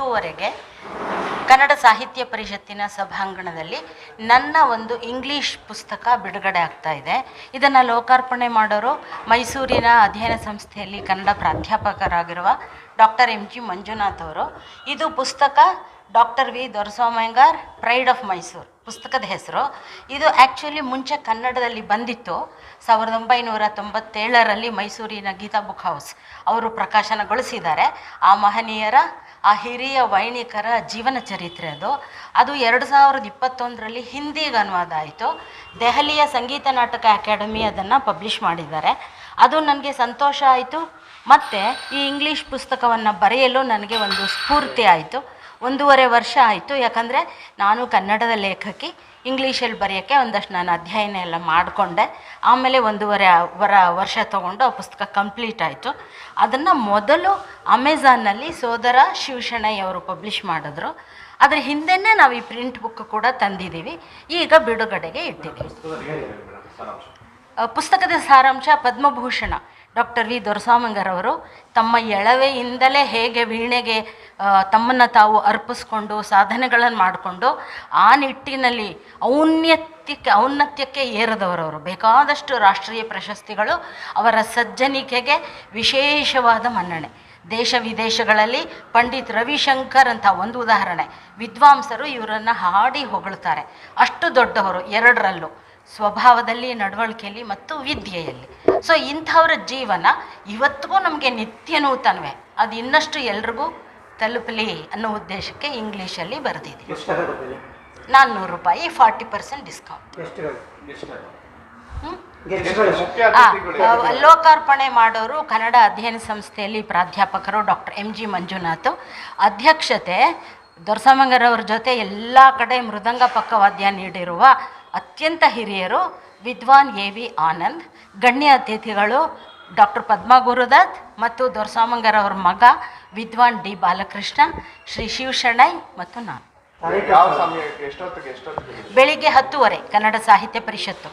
ಹತ್ತುವರೆಗೆ ಕನ್ನಡ ಸಾಹಿತ್ಯ ಪರಿಷತ್ತಿನ ಸಭಾಂಗಣದಲ್ಲಿ ನನ್ನ ಒಂದು ಇಂಗ್ಲೀಷ್ ಪುಸ್ತಕ ಬಿಡುಗಡೆ ಆಗ್ತಾ ಇದೆ. ಇದನ್ನು ಲೋಕಾರ್ಪಣೆ ಮಾಡೋರು ಮೈಸೂರಿನ ಅಧ್ಯಯನ ಸಂಸ್ಥೆಯಲ್ಲಿ ಕನ್ನಡ ಪ್ರಾಧ್ಯಾಪಕರಾಗಿರುವ ಡಾಕ್ಟರ್ ಎಂ ಜಿ ಮಂಜುನಾಥ್ ಅವರು. ಇದು ಪುಸ್ತಕ doctor V Doraswamy Iyengar pride of Mysore ಪುಸ್ತಕದ ಹೆಸರು. ಇದು ಆ್ಯಕ್ಚುಲಿ ಮುಂಚೆ ಕನ್ನಡದಲ್ಲಿ ಬಂದಿತ್ತು. ಸಾವಿರದ ಒಂಬೈನೂರ ತೊಂಬತ್ತೇಳರಲ್ಲಿ ಮೈಸೂರಿನ ಗೀತಾ ಬುಕ್ ಹೌಸ್ ಅವರು ಪ್ರಕಾಶನಗೊಳಿಸಿದ್ದಾರೆ. ಆ ಮಹನೀಯರ, ಆ ಹಿರಿಯ ವೈಣಿಕರ ಜೀವನ ಚರಿತ್ರೆ ಅದು. ಅದು ಎರಡು ಸಾವಿರದ ಇಪ್ಪತ್ತೊಂದರಲ್ಲಿ ಹಿಂದಿಗೆ ಅನುವಾದ ಆಯಿತು. ದೆಹಲಿಯ ಸಂಗೀತ ನಾಟಕ ಅಕಾಡೆಮಿ ಅದನ್ನು ಪಬ್ಲಿಷ್ ಮಾಡಿದ್ದಾರೆ. ಅದು ನನಗೆ ಸಂತೋಷ ಆಯಿತು. ಮತ್ತು ಈ ಇಂಗ್ಲೀಷ್ ಪುಸ್ತಕವನ್ನು ಬರೆಯಲು ನನಗೆ ಒಂದು ಸ್ಫೂರ್ತಿ ಆಯಿತು. ಒಂದೂವರೆ ವರ್ಷ ಆಯಿತು. ಯಾಕಂದರೆ ನಾನು ಕನ್ನಡದ ಲೇಖಕಿ ಇಂಗ್ಲೀಷಲ್ಲಿ ಬರೆಯೋಕ್ಕೆ ಒಂದಷ್ಟು ನಾನು ಅಧ್ಯಯನ ಎಲ್ಲ ಮಾಡಿಕೊಂಡೆ. ಆಮೇಲೆ ಒಂದೂವರೆ ವರ ವರ್ಷ ತೊಗೊಂಡು ಆ ಪುಸ್ತಕ ಕಂಪ್ಲೀಟ್ ಆಯಿತು. ಅದನ್ನು ಮೊದಲು ಅಮೆಝಾನ್ನಲ್ಲಿ ಸೋದರ ಶಿವಶಣಯ್ಯವರು ಪಬ್ಲಿಷ್ ಮಾಡಿದ್ರು. ಅದ್ರ ಹಿಂದೆನೇ ನಾವು ಈ ಪ್ರಿಂಟ್ ಬುಕ್ ಕೂಡ ತಂದಿದ್ದೀವಿ. ಈಗ ಬಿಡುಗಡೆಗೆ ಇಟ್ಟಿದ್ದೀವಿ. ಪುಸ್ತಕದ ಸಾರಾಂಶ ಪದ್ಮಭೂಷಣ. ಡಾಕ್ಟರ್ ವಿ ದೊರಸಾಮಂಗರವರು ತಮ್ಮ ಎಳವೆಯಿಂದಲೇ ಹೇಗೆ ವೀಣೆಗೆ ತಮ್ಮನ್ನು ತಾವು ಅರ್ಪಿಸ್ಕೊಂಡು ಸಾಧನೆಗಳನ್ನು ಮಾಡಿಕೊಂಡು ಆ ನಿಟ್ಟಿನಲ್ಲಿ ಔನ್ನತ್ಯಕ್ಕೆ ಔನ್ನತ್ಯಕ್ಕೆ ಏರದವರವರು. ಬೇಕಾದಷ್ಟು ರಾಷ್ಟ್ರೀಯ ಪ್ರಶಸ್ತಿಗಳು ಅವರ ಸಜ್ಜನಿಕೆಗೆ ವಿಶೇಷವಾದ ಮನ್ನಣೆ. ದೇಶ ವಿದೇಶಗಳಲ್ಲಿ ಪಂಡಿತ್ ರವಿಶಂಕರ್ ಅಂತ ಒಂದು ಉದಾಹರಣೆ. ವಿದ್ವಾಂಸರು ಇವರನ್ನು ಹಾಡಿ ಹೊಗಳ್ತಾರೆ. ಅಷ್ಟು ದೊಡ್ಡವರು, ಎರಡರಲ್ಲೂ. ಸ್ವಭಾವದಲ್ಲಿ ನಡವಳಿಕೆಯಲ್ಲಿ ಮತ್ತು ವಿದ್ಯೆಯಲ್ಲಿ. ಸೊ ಇಂಥವ್ರ ಜೀವನ ಇವತ್ತಿಗೂ ನಮಗೆ ನಿತ್ಯ ನೂತನವೇ. ಅದು ಇನ್ನಷ್ಟು ಎಲ್ರಿಗೂ ತಲುಪಲಿ ಅನ್ನೋ ಉದ್ದೇಶಕ್ಕೆ ಇಂಗ್ಲೀಷಲ್ಲಿ ಬರೆದಿದೆ ನಾನ್ನೂರು ರೂಪಾಯಿ ಫಾರ್ಟಿ ಪರ್ಸೆಂಟ್ ಡಿಸ್ಕೌಂಟ್. ಲೋಕಾರ್ಪಣೆ ಮಾಡೋರು ಕನ್ನಡ ಅಧ್ಯಯನ ಸಂಸ್ಥೆಯಲ್ಲಿ ಪ್ರಾಧ್ಯಾಪಕರು ಡಾಕ್ಟರ್ ಎಂ ಜಿ ಮಂಜುನಾಥ್. ಅಧ್ಯಕ್ಷತೆ ದೊರಸಮಂಗರವ್ರ ಜೊತೆ ಎಲ್ಲ ಕಡೆ ಮೃದಂಗ ಪಕ್ಕವಾದ್ಯ ನೀಡಿರುವ ಅತ್ಯಂತ ಹಿರಿಯರು ವಿದ್ವಾನ್ ಎ ವಿ ಆನಂದ್ ಗಣ್ಯ ಅತಿಥಿಗಳು ಡಾಕ್ಟರ್ ಪದ್ಮಾ ಗುರುದತ್ ಮತ್ತು ಅವರ ಮಗ ವಿದ್ವಾನ್ ಡಿ ಬಾಲಕೃಷ್ಣ ಶ್ರೀ ಶಿವಶರಣೈ ಮತ್ತು ನಾನು. ಬೆಳಿಗ್ಗೆ ಹತ್ತುವರೆ ಕನ್ನಡ ಸಾಹಿತ್ಯ ಪರಿಷತ್ತು.